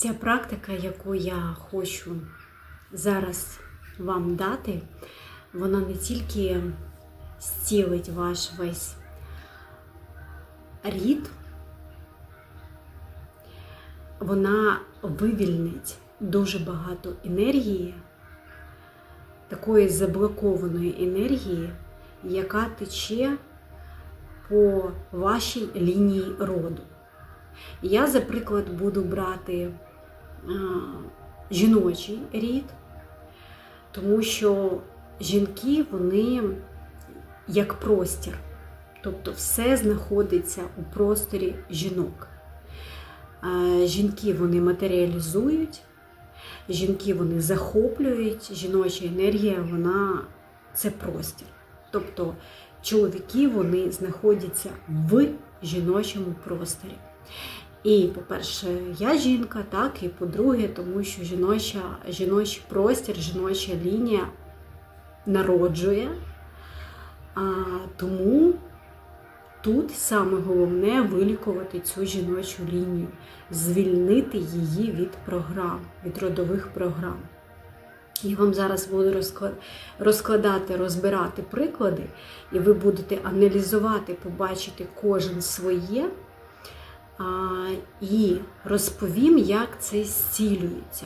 Ця практика, яку я хочу зараз вам дати, вона не тільки зцілить ваш весь рід, вона вивільнить дуже багато енергії, такої заблокованої енергії, яка тече по вашій лінії роду. Я, за приклад, буду брати жіночий рід, тому що жінки, вони як простір, тобто все знаходиться у просторі жінок. Жінки вони матеріалізують, жінки вони захоплюють, жіноча енергія, вона це простір. Тобто чоловіки вони знаходяться в жіночому просторі. І, по-перше, я жінка, так, і по-друге, тому що жіноча, жіночий простір, жіноча лінія народжує. А, Тому тут саме головне вилікувати цю жіночу лінію, звільнити її від програм, від родових програм. Я вам зараз буду розкладати, розбирати приклади, і ви будете аналізувати, побачити кожен своє. І розповім, як це зцілюється.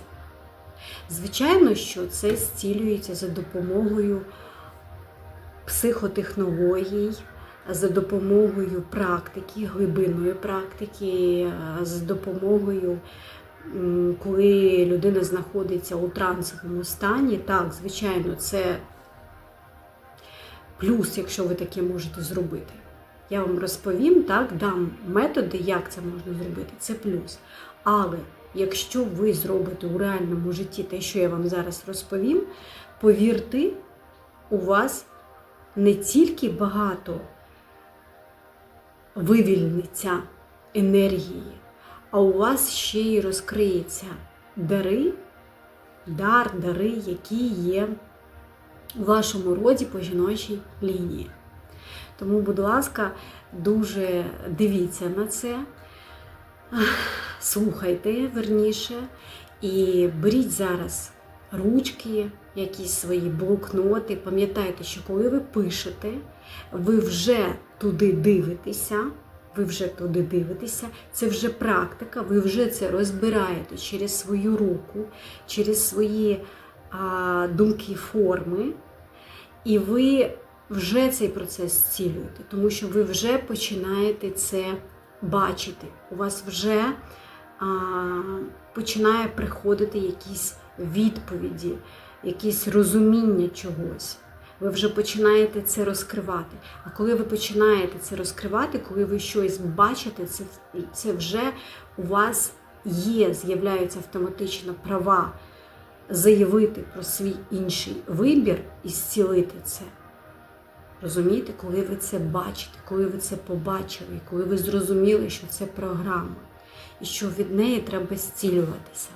Звичайно, що це зцілюється за допомогою психотехнологій, за допомогою практики, глибинної практики, за допомогою, коли людина знаходиться у трансовому стані. Так, звичайно, це плюс, якщо ви таке можете зробити. Я вам розповім, так, дам методи, як це можна зробити, це плюс. Але якщо ви зробите у реальному житті те, що я вам зараз розповім, повірте, у вас не тільки багато вивільниться енергії, а у вас ще й розкриється дари, дар, дари, які є у вашому роді по жіночій лінії. Тому, будь ласка, дуже дивіться на це, слухайте верніше, і беріть зараз ручки, якісь свої блокноти. Пам'ятайте, що коли ви пишете, ви вже туди дивитеся. Ви вже туди дивитеся, це вже практика, ви вже це розбираєте через свою руку, через свої а, думки, форми, і ви вже цей процес зцілюєте, тому що ви вже починаєте це бачити. У вас вже а, починає приходити якісь відповіді, якісь розуміння чогось. Ви вже починаєте це розкривати. А коли ви починаєте це розкривати, коли ви щось бачите, це, це вже у вас є, з'являються автоматично права заявити про свій інший вибір і зцілити це. Розумієте, коли ви це бачите, коли ви це побачили, коли ви зрозуміли, що це програма, і що від неї треба зцілюватися.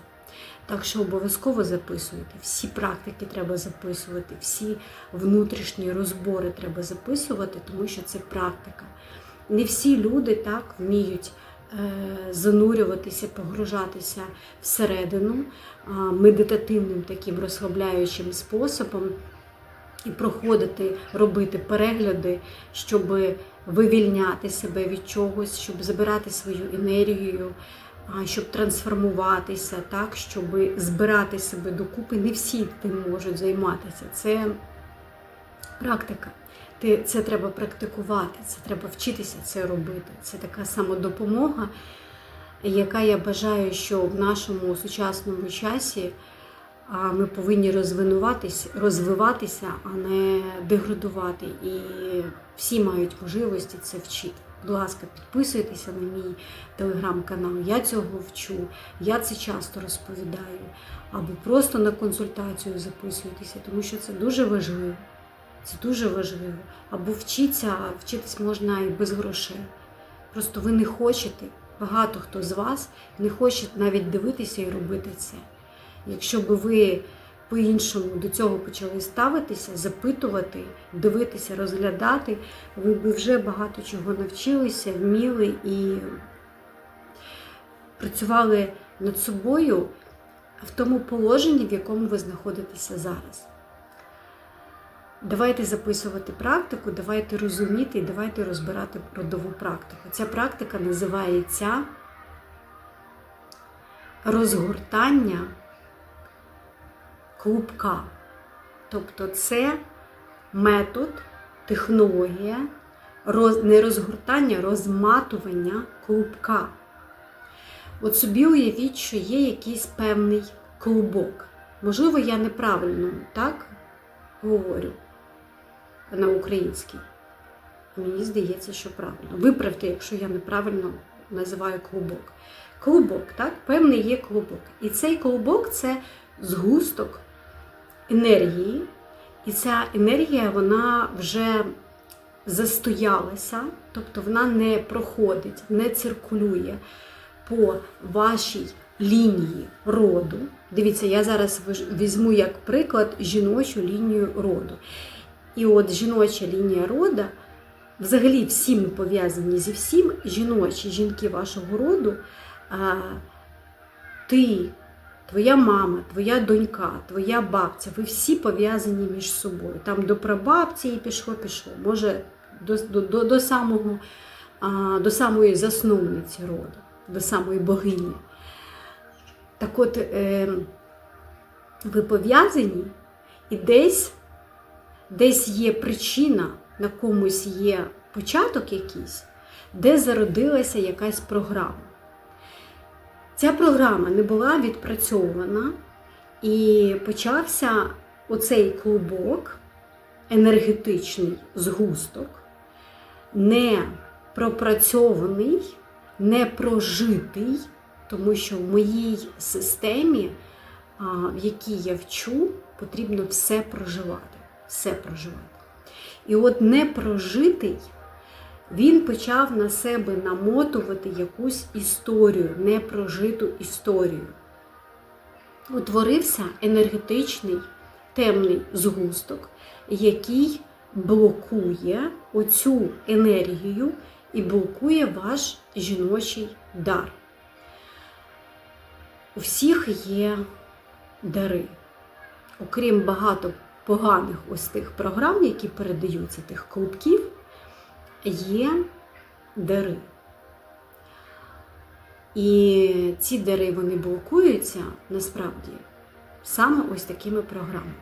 Так що обов'язково записуйте, всі практики треба записувати, всі внутрішні розбори треба записувати, тому що це практика. Не всі люди так вміють е, занурюватися, погружатися всередину медитативним таким розслабляючим способом і проходити, робити перегляди, щоб вивільняти себе від чогось, щоб забирати свою енергію, щоб трансформуватися, так, щоб збирати себе докупи. Не всі тим можуть займатися. Це практика. Це треба практикувати, це треба вчитися це робити. Це така самодопомога, яка я бажаю, що в нашому сучасному часі ми повинні розвиватися, а не деградувати. І всі мають можливості це вчити. Будь ласка, підписуйтеся на мій телеграм-канал. Я цього вчу, я це часто розповідаю. Або просто на консультацію записуйтеся, тому що це дуже важливо. Це дуже важливо. Або вчіться, вчитись можна і без грошей. Просто ви не хочете, багато хто з вас не хоче навіть дивитися і робити це. Якщо б ви по-іншому до цього почали ставитися, запитувати, дивитися, розглядати, ви б вже багато чого навчилися, вміли і працювали над собою в тому положенні, в якому ви знаходитеся зараз. Давайте записувати практику, давайте розуміти і давайте розбирати родову практику. Ця практика називається розгортання клубка. Тобто це метод, технологія роз, не розгортання, розматування клубка. От собі уявіть, що є якийсь певний клубок. Можливо, я неправильно так говорю на українській. Мені здається, що правильно. Виправте, якщо я неправильно називаю клубок. Клубок, так? Певний є клубок. І цей клубок це згусток енергії. І ця енергія, вона вже застоялася, тобто вона не проходить, не циркулює по вашій лінії роду. Дивіться, я зараз візьму як приклад жіночу лінію роду. І от жіноча лінія роду, взагалі всі ми пов'язані зі всім, жіночі жінки вашого роду, ти, твоя мама, твоя донька, твоя бабця, ви всі пов'язані між собою. Там до прабабці і пішло, пішло. Може, до, до, до, самого, до самої засновниці роду, до самої богині. Так от, е, ви пов'язані і десь десь є причина, на комусь є початок якийсь, де зародилася якась програма. Ця програма не була відпрацьована і почався оцей клубок, енергетичний згусток, не пропрацьований, не прожитий, тому що в моїй системі, в якій я вчу, потрібно все проживати все проживати. І от непрожитий, він почав на себе намотувати якусь історію, непрожиту історію. Утворився енергетичний темний згусток, який блокує оцю енергію і блокує ваш жіночий дар. У всіх є дари. Окрім багато поганих ось тих програм, які передаються тих клубків, є дари. І ці дари вони блокуються насправді саме ось такими програмами.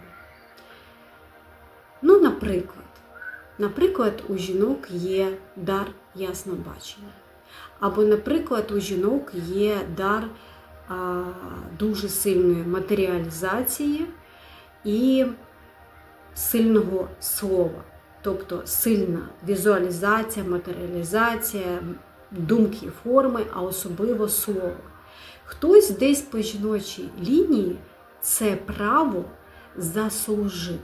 Ну, наприклад, наприклад, у жінок є дар яснобачення. Або, наприклад, у жінок є дар а, дуже сильної матеріалізації і сильного слова, тобто сильна візуалізація, матеріалізація, думки, форми, а особливо слово. Хтось десь по жіночій лінії це право заслужив.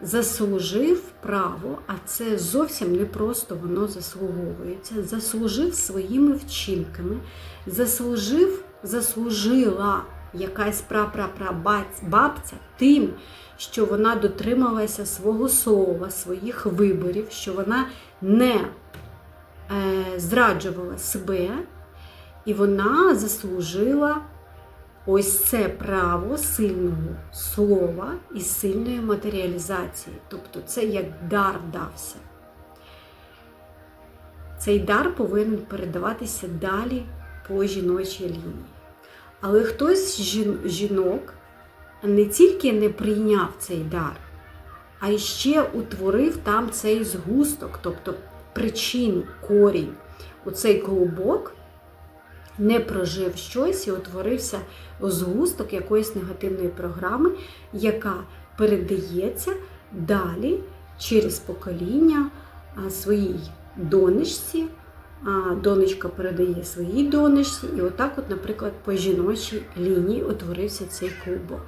Заслужив право, а це зовсім не просто воно заслуговується. Заслужив своїми вчинками, заслужив, заслужила якась прапрапрабабця тим, що вона дотрималася свого слова, своїх виборів, що вона не е, зраджувала себе, і вона заслужила ось це право сильного слова і сильної матеріалізації. Тобто це як дар дався. Цей дар повинен передаватися далі по жіночій лінії. Але хтось з жінок не тільки не прийняв цей дар, а й ще утворив там цей згусток, тобто причину, корінь, оцей клубок, не прожив щось і утворився згусток якоїсь негативної програми, яка передається далі через покоління своїй донечці. Донечка передає своїй донечці, і отак, от, наприклад, по жіночій лінії утворився цей клубок.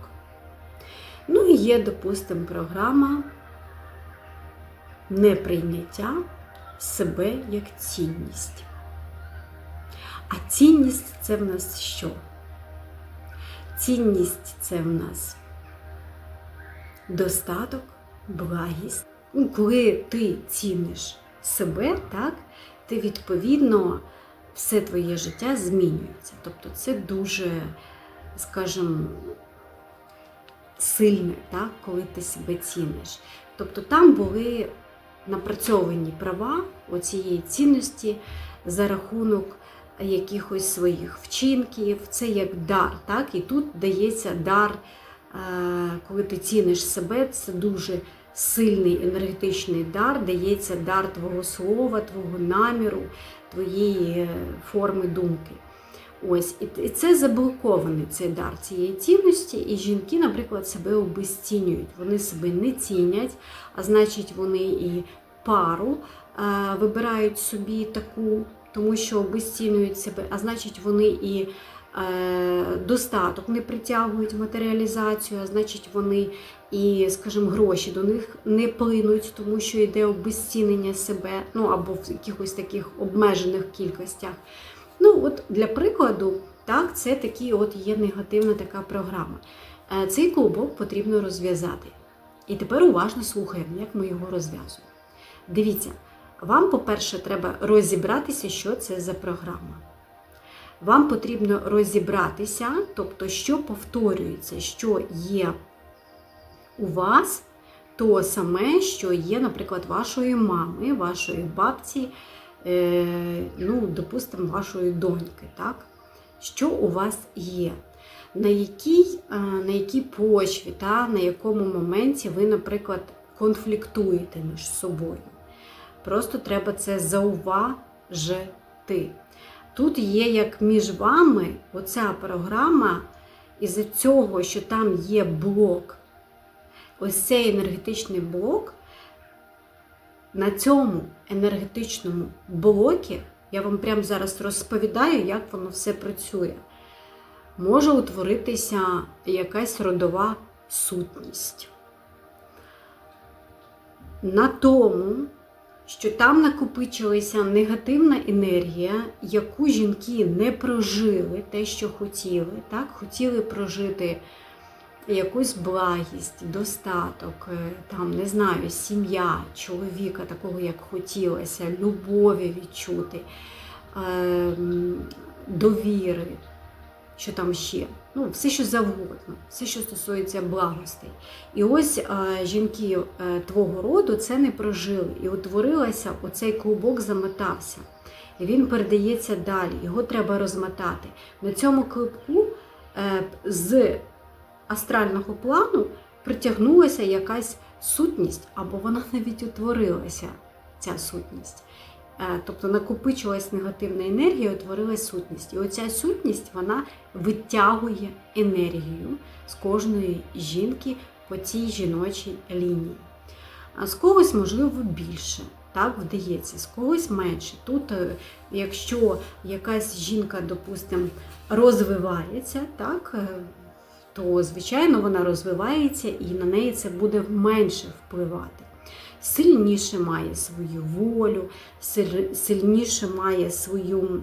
Ну і є, допустимо, програма неприйняття себе як цінність. А цінність це в нас що? Цінність це в нас достаток, благість. Ну, Коли ти ціниш себе, так, ти відповідно все твоє життя змінюється. Тобто це дуже, скажімо, сильне, так, коли ти себе ціниш. Тобто там були напрацьовані права оцієї цінності за рахунок якихось своїх вчинків, це як дар. Так? І тут дається дар, е, коли ти ціниш себе, це дуже сильний енергетичний дар, дається дар твого слова, твого наміру, твоєї е, форми думки. Ось, і це заблокований цей дар цієї цінності, і жінки, наприклад, себе обезцінюють. Вони себе не цінять, а значить, вони і пару а, вибирають собі таку, тому що обезцінюють себе, а значить, вони і е, достаток не притягують матеріалізацію, а значить, вони і, скажімо, гроші до них не плинуть, тому що йде обезцінення себе, ну або в якихось таких обмежених кількостях. Ну, от для прикладу, так, це такі от є негативна така програма. Е, Цей клубок потрібно розв'язати. І тепер уважно слухаємо, як ми його розв'язуємо. Дивіться, вам, по-перше, треба розібратися, що це за програма. Вам потрібно розібратися, тобто, що повторюється, що є у вас, то саме, що є, наприклад, вашої мами, вашої бабці, е, ну, допустимо, вашої доньки. так? Що у вас є? На якій, е, на якій почві, та, на якому моменті ви, наприклад, конфліктуєте між собою. Просто треба це зауважити. Тут є як між вами оця програма, із-за цього, що там є блок, ось цей енергетичний блок, на цьому енергетичному блокі, я вам прямо зараз розповідаю, як воно все працює, може утворитися якась родова сутність. На тому, що там накопичилася негативна енергія, яку жінки не прожили те, що хотіли. Так? Хотіли прожити якусь благість, достаток, е, там, не знаю, сім'я, чоловіка, такого, як хотілося, любові відчути, ем, довіри, що там ще. Ну, все, що завгодно, все, що стосується благостей. І ось а, жінки а, твого роду це не прожили. І утворилася, оцей клубок замотався. І він передається далі, його треба розмотати. На цьому клубку а, з астрального плану притягнулася якась сутність, або вона навіть утворилася, ця сутність. Тобто накопичилась негативна енергія, утворилась сутність. І оця сутність вона витягує енергію з кожної жінки по цій жіночій лінії. А з когось, можливо, більше. Так, вдається, з когось менше. Тут, е, якщо якась жінка, допустимо, розвивається, так, е, то, звичайно, вона розвивається і на неї це буде менше впливати сильніше має свою волю, сильніше має свою,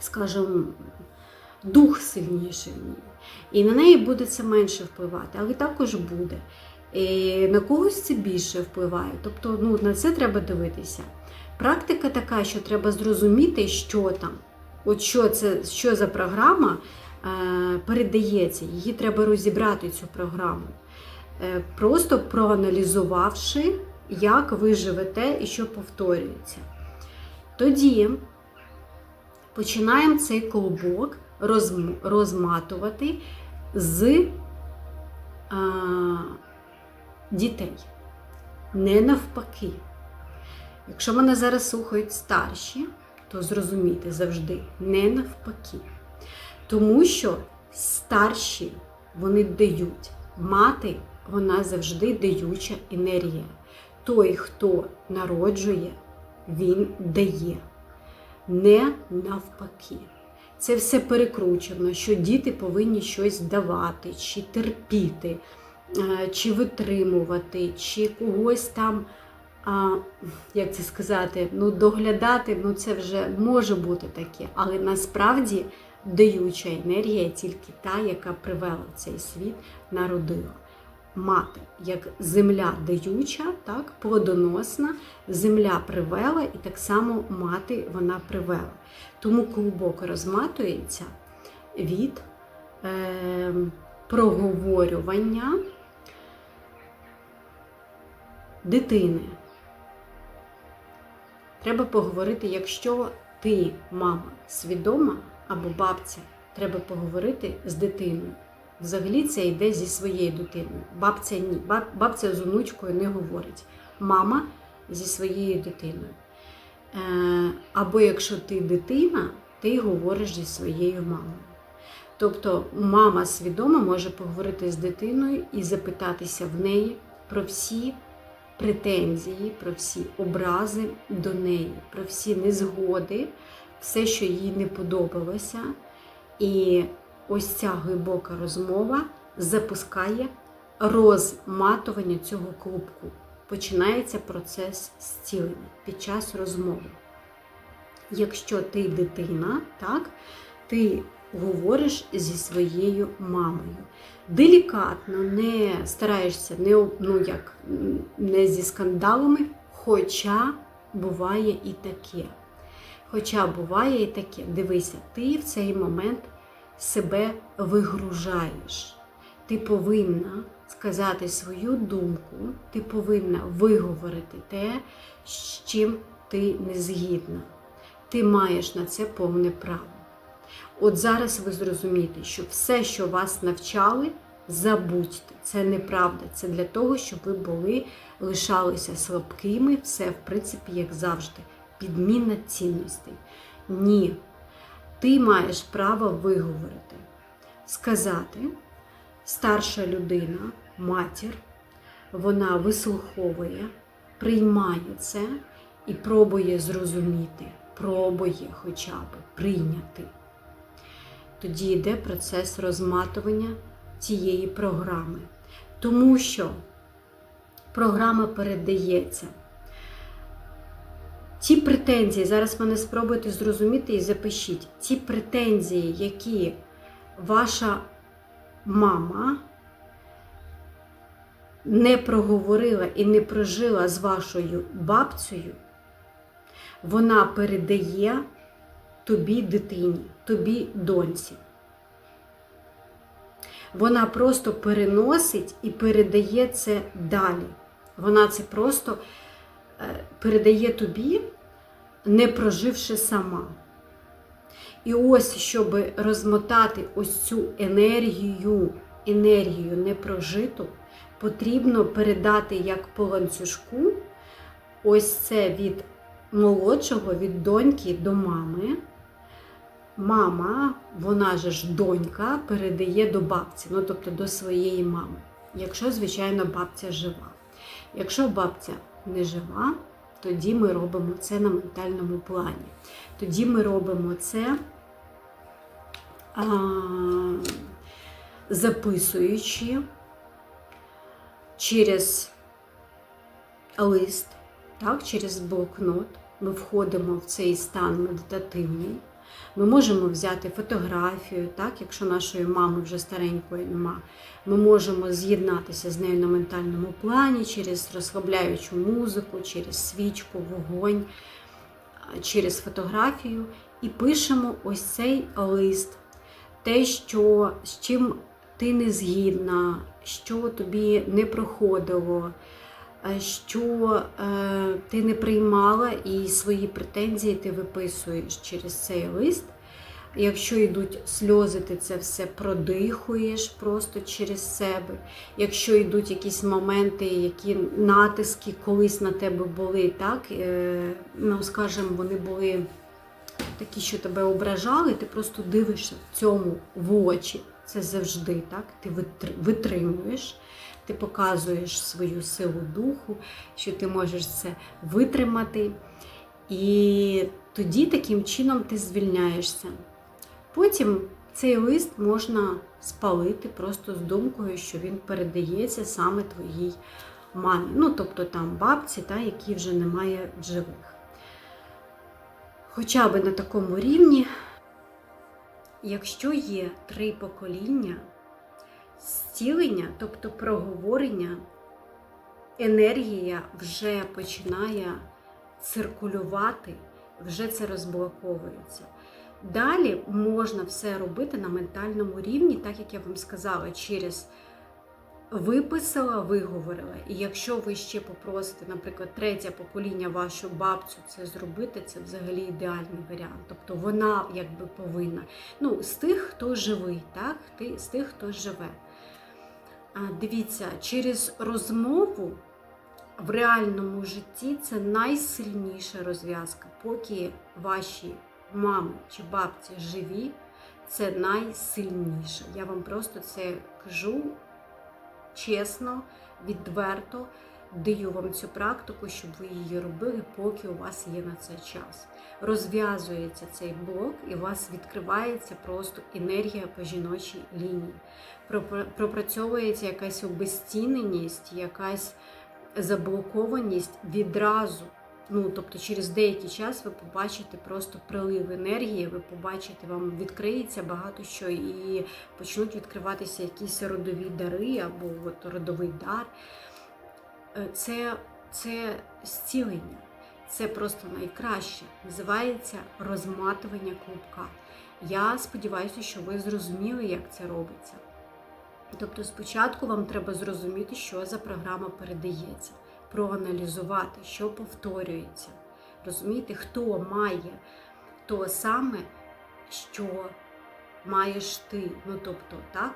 скажімо, дух сильніший. І на неї буде це менше впливати, але також буде. І На когось це більше впливає. Тобто ну, на це треба дивитися. Практика така, що треба зрозуміти, що там, от що це, що за програма передається. Її треба розібрати, цю програму. Е, просто проаналізувавши як ви живете і що повторюється. Тоді починаємо цей клубок розматувати з а, дітей. Не навпаки. Якщо мене зараз слухають старші, то зрозумійте завжди не навпаки. Тому що старші вони дають. Мати, вона завжди даюча енергія той, хто народжує, він дає. Не навпаки. Це все перекручено, що діти повинні щось давати, чи терпіти, е, чи витримувати, чи когось там, як це сказати, ну, доглядати, ну це вже може бути таке, але насправді даюча енергія тільки та, яка привела цей світ, народила. мати, як земля даюча, так, плодоносна, земля привела, і так само мати вона привела. Тому клубок розматується від е, проговорювання дитини. Треба поговорити, якщо ти, мама, свідома або бабця, треба поговорити з дитиною. Взагалі це йде зі своєю дитиною. Бабця ні. Бабця з онучкою не говорить. Мама зі своєю дитиною. Е, або якщо ти дитина, ти говориш зі своєю мамою. Тобто мама свідомо може поговорити з дитиною і запитатися в неї про всі претензії, про всі образи до неї, про всі незгоди, все, що їй не подобалося. І ось ця глибока розмова запускає розматування цього клубку. Починається процес зцілення під час розмови. Якщо ти дитина, так, ти говориш зі своєю мамою. Делікатно, не стараєшся не, ну, як, не зі скандалами, хоча буває і таке. Хоча буває і таке, дивися, ти в цей момент себе вигружаєш. Ти повинна сказати свою думку, ти повинна виговорити те, з чим ти не згідна. Ти маєш на це повне право. От зараз ви зрозумієте, що все, що вас навчали, забудьте. Це неправда. Це для того, щоб ви були, лишалися слабкими, все, в принципі, як завжди. Підміна цінностей. Ні. Ти маєш право виговорити, сказати, старша людина, матір, вона вислуховує, приймає це і пробує зрозуміти, пробує хоча б прийняти. Тоді йде процес розматування цієї програми. Тому що програма передається. Ті претензії, зараз мене спробуйте зрозуміти і запишіть, ті претензії, які ваша мама не проговорила і не прожила з вашою бабцею, вона передає тобі дитині, тобі доньці. Вона просто переносить і передає це далі. Вона це просто передає тобі, не проживши сама. І ось, щоб розмотати ось цю енергію, енергію непрожиту, потрібно передати як по ланцюжку, ось це від молодшого, від доньки до мами. Мама, вона же ж донька, передає до бабці, ну тобто до своєї мами. Якщо, звичайно, бабця жива. Якщо бабця не жива, тоді ми робимо це на ментальному плані. Тоді ми робимо це, а, записуючи через лист, так, через блокнот. Ми входимо в цей стан медитативний. Ми можемо взяти фотографію, так, якщо нашої мами вже старенької нема. Ми можемо з'єднатися з нею на ментальному плані через розслабляючу музику, через свічку, вогонь, через фотографію і пишемо ось цей лист. Те, що, з чим ти не згідна, що тобі не проходило, що е, ти не приймала і свої претензії ти виписуєш через цей лист. Якщо йдуть сльози, ти це все продихуєш просто через себе. Якщо йдуть якісь моменти, які натиски колись на тебе були, так, е, ну, скажімо, вони були такі, що тебе ображали, ти просто дивишся в цьому в очі. Це завжди так. Ти витримуєш, ти показуєш свою силу духу, що ти можеш це витримати. І тоді таким чином ти звільняєшся. Потім цей лист можна спалити просто з думкою, що він передається саме твоїй мамі. Ну, тобто там бабці, та, які вже немає в живих. Хоча б на такому рівні, якщо є три покоління, з зцілення, тобто проговорення, енергія вже починає циркулювати, вже це розблоковується. Далі можна все робити на ментальному рівні, так як я вам сказала, через виписала, виговорила. І якщо ви ще попросите, наприклад, третє покоління вашу бабцю це зробити, це взагалі ідеальний варіант. Тобто вона якби повинна. Ну, з тих, хто живий, так? З тих, хто живе. Дивіться, через розмову в реальному житті це найсильніша розв'язка. Поки ваші мами чи бабці живі, це найсильніше. Я вам просто це кажу чесно, відверто даю вам цю практику, щоб ви її робили, поки у вас є на це час. Розв'язується цей блок, і у вас відкривається просто енергія по жіночій лінії. Пропрацьовується якась обезціненість, якась заблокованість відразу. Ну, тобто через деякий час ви побачите просто прилив енергії, ви побачите, вам відкриється багато що і почнуть відкриватися якісь родові дари або от родовий дар. Е, Це, це зцілення, це просто найкраще. Називається розматування клубка. Я сподіваюся, що ви зрозуміли, як це робиться. Тобто, спочатку вам треба зрозуміти, що за програма передається, проаналізувати, що повторюється. Розумієте, хто має то саме, що маєш ти. Ну тобто, так?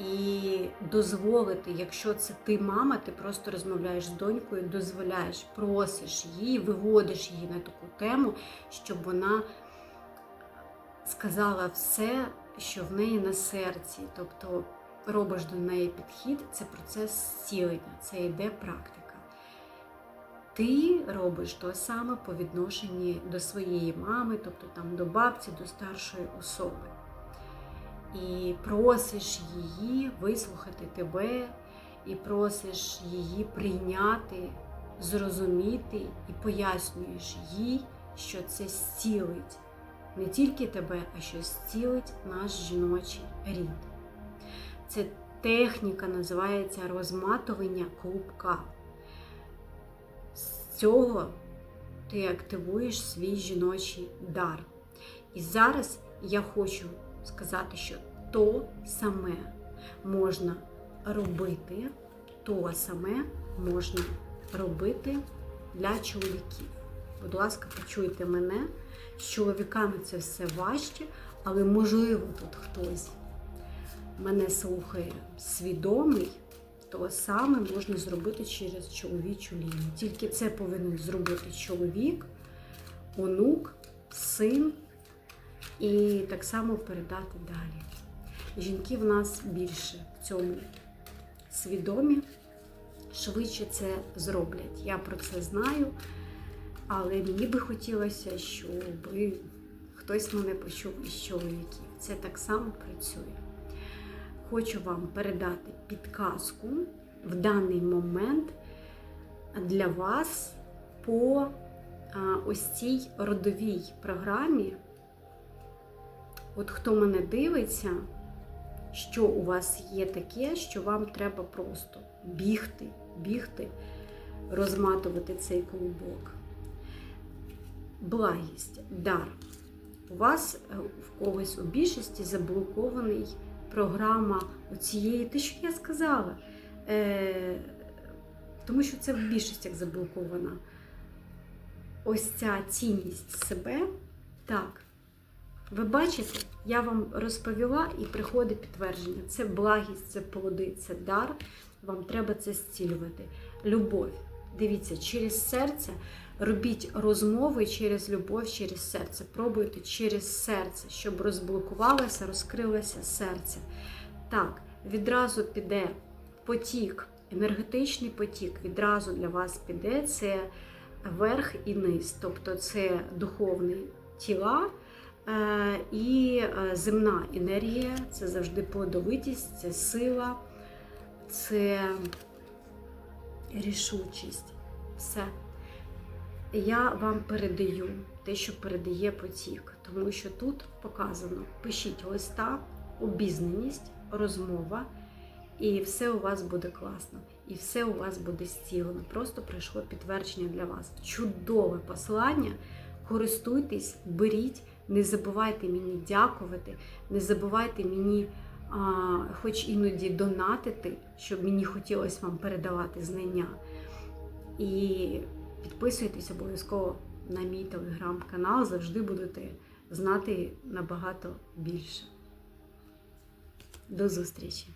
І дозволити, якщо це ти мама, ти просто розмовляєш з донькою, дозволяєш, просиш її, виводиш її на таку тему, щоб вона сказала все, що в неї на серці. Тобто робиш до неї підхід, це процес зцілення, це йде практика. Ти робиш те саме по відношенні до своєї мами, тобто там до бабці, до старшої особи. І просиш її вислухати тебе, і просиш її прийняти, зрозуміти, і пояснюєш їй, що це зцілить не тільки тебе, а що зцілить наш жіночий рід. Це техніка називається розматування клубка. З цього ти активуєш свій жіночий дар. І зараз я хочу сказати, що то саме можна робити, то саме можна робити для чоловіків. Будь ласка, почуйте мене. З чоловіками це все важче, але можливо тут хтось мене слухає свідомий, то саме можна зробити через чоловічу лінію. Тільки це повинен зробити чоловік, онук, син і так само передати далі. Жінки в нас більше в цьому свідомі, швидше це зроблять. Я про це знаю, але мені би хотілося, щоб хтось мене почув із чоловіків. Це так само працює. Хочу вам передати підказку в даний момент для вас по ось цій родовій програмі. От хто мене дивиться, що у вас є таке, що вам треба просто бігти, бігти, розматувати цей клубок. Благість, дар. У вас е, в когось у більшості заблокований програма оцієї, те, що я сказала. Е, тому що це в більшостях заблокована. Ось ця цінність себе. Так. Ви бачите, я вам розповіла і приходить підтвердження. Це благість, це плоди, це дар. Вам треба це зцілювати. Любов. Дивіться, через серце робіть розмови через любов, через серце. Пробуйте через серце, щоб розблокувалося, розкрилося серце. Так, відразу піде потік, енергетичний потік, відразу для вас піде це верх і низ, тобто це духовні тіла. Е, І е, земна енергія це завжди плодовитість, це сила, це рішучість. Все. Я вам передаю те, що передає потік, тому що тут показано: пишіть листа, обізнаність, розмова і все у вас буде класно, і все у вас буде зцілено. Просто прийшло підтвердження для вас. Чудове послання. Користуйтесь, беріть, не забувайте мені дякувати, не забувайте мені, а, хоч іноді донатити, щоб мені хотілося вам передавати знання. І підписуйтесь обов'язково на мій телеграм-канал, завжди будете знати набагато більше. До зустрічі!